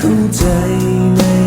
哭在雨。